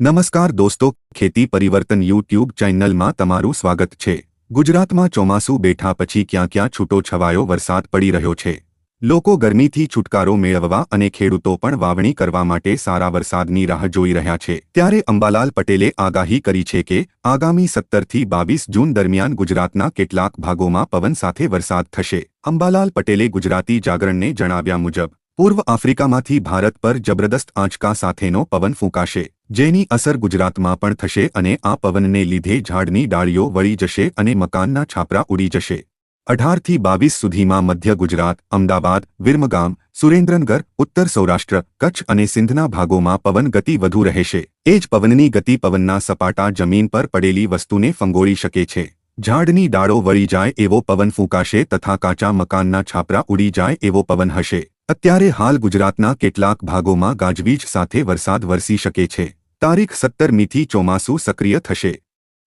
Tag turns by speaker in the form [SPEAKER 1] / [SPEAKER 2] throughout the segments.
[SPEAKER 1] નમસ્કાર દોસ્તો, ખેતી પરિવર્તન યુટ્યુબ ચેનલમાં તમારું સ્વાગત છે. ગુજરાતમાં ચોમાસું બેઠા પછી ક્યાં ક્યાં છૂટો છવાયો વરસાદ પડી રહ્યો છે. લોકો ગરમીથી છુટકારો મેળવવા અને ખેડૂતો પણ વાવણી કરવા માટે સારા વરસાદની રાહ જોઈ રહ્યા છે. ત્યારે અંબાલાલ પટેલે આગાહી કરી છે કે, આગામી સત્તરથી બાવીસ જૂન દરમિયાન ગુજરાતના કેટલાક ભાગોમાં પવન સાથે વરસાદ થશે. અંબાલાલ પટેલે ગુજરાતી જાગરણને જણાવ્યા મુજબ, પૂર્વ આફ્રિકામાંથી ભારત પર જબરદસ્ત આંચકા સાથેનો પવન ફૂંકાશે. જેની અસર ગુજરાતમાં પણ થશે અને આ પવનને લીધે ઝાડની ડાળીઓ વળી જશે અને મકાનના છાપરા ઉડી જશે. અઢારથી બાવીસ સુધીમાં મધ્ય ગુજરાત, અમદાવાદ, વિરમગામ, સુરેન્દ્રનગર, ઉત્તર સૌરાષ્ટ્ર, કચ્છ અને સિંધના ભાગોમાં પવન ગતિ વધુ રહેશે. એ જ પવનની ગતિ પવનના સપાટા જમીન પર પડેલી વસ્તુને ફંગોળી શકે છે. ઝાડની ડાળો વળી જાય એવો પવન ફૂંકાશે તથા કાચા મકાનના છાપરા ઉડી જાય એવો પવન હશે. અત્યારે હાલ ગુજરાતના કેટલાક ભાગોમાં ગાજવીજ સાથે વરસાદ વરસી શકે છે. તારીખ સત્તરમીથી ચોમાસું સક્રિય થશે.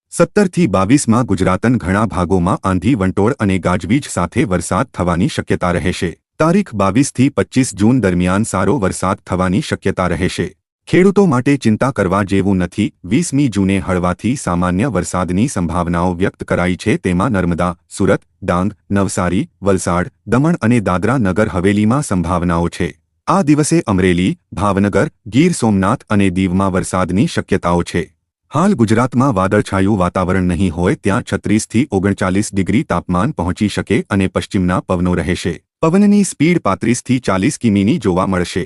[SPEAKER 1] સત્તરથી બાવીસમાં ગુજરાતન ઘણા ભાગોમાં આંધી, વંટોળ અને ગાજવીજ સાથે વરસાદ થવાની શક્યતા રહેશે. તારીખ બાવીસથી પચ્ચીસ જૂન દરમિયાન સારો વરસાદ થવાની શક્યતા રહેશે. ખેડૂતો માટે ચિંતા કરવા જેવું નથી. વીસમી જૂને હળવાથી સામાન્ય વરસાદની સંભાવનાઓ વ્યક્ત કરાઈ છે. તેમાં નર્મદા, સુરત, ડાંગ, નવસારી, વલસાડ, દમણ અને દાદરા નગર હવેલીમાં સંભાવનાઓ છે. આ દિવસે અમરેલી, ભાવનગર, ગીર સોમનાથ અને દીવમાં વરસાદની શક્યતાઓ છે. હાલ ગુજરાતમાં વાદળછાયું વાતાવરણ નહીં હોય ત્યાં છત્રીસથી ઓગણચાલીસ ડિગ્રી તાપમાન પહોંચી શકે અને પશ્ચિમના પવનો રહેશે. પવનની સ્પીડ પાંત્રીસથી ચાલીસ કિમીની જોવા મળશે.